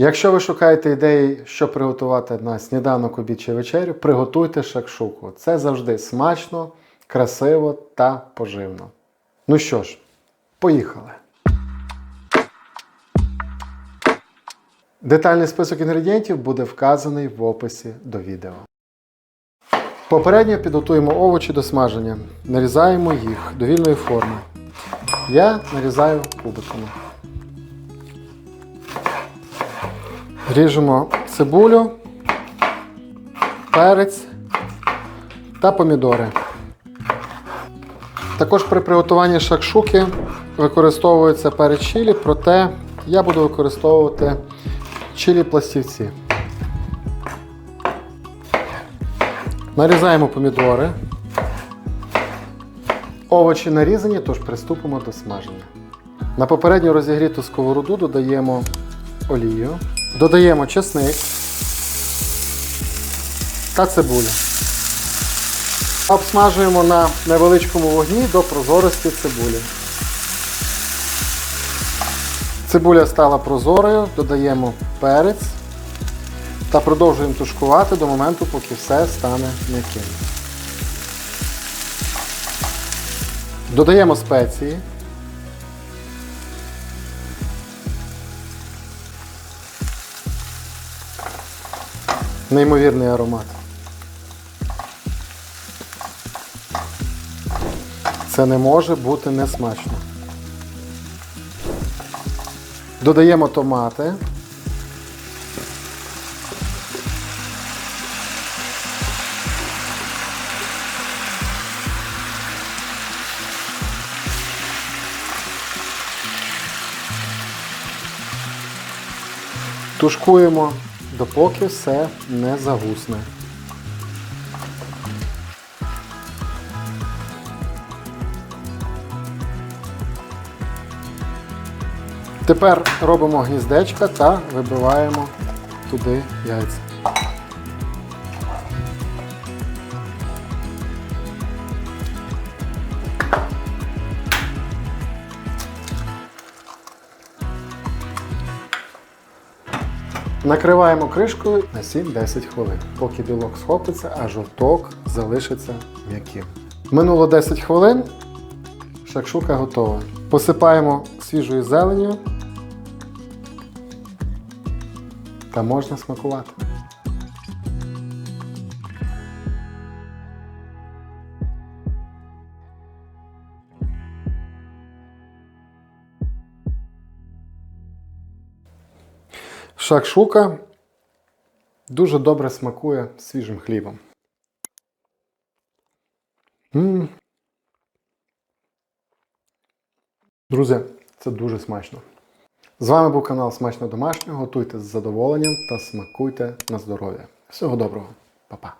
Якщо ви шукаєте ідеї, що приготувати на сніданок, обід чи вечерю, приготуйте шакшуку. Це завжди смачно, красиво та поживно. Ну що ж, поїхали. Детальний список інгредієнтів буде вказаний в описі до відео. Попередньо підготуємо овочі до смаження. Нарізаємо їх до вільної форми. Я нарізаю кубиками. Ріжемо цибулю, перець та помідори. Також при приготуванні шакшуки використовується перець чилі, проте я буду використовувати чилі пластівці. Нарізаємо помідори. Овочі нарізані, тож приступимо до смаження. На попередньо розігріту сковороду додаємо олію, додаємо чесник та цибулю. Обсмажуємо на невеличкому вогні до прозорості цибулі. Цибуля стала прозорою, додаємо перець та продовжуємо тушкувати до моменту, поки все стане м'яким. Додаємо спеції. Неймовірний аромат. Це не може бути несмачно. Додаємо томати. Тушкуємо, допоки все не загусне. Тепер робимо гніздечка та вибиваємо туди яйця. Накриваємо кришкою на 7-10 хвилин, поки білок схопиться, а жовток залишиться м'яким. Минуло 10 хвилин, шакшука готова. Посипаємо свіжою зеленню та можна смакувати. Шакшука дуже добре смакує свіжим хлібом. м Друзі, це дуже смачно. З вами був канал Смачно Домашнього. Готуйте з задоволенням та смакуйте на здоров'я. Всього доброго, Па-па.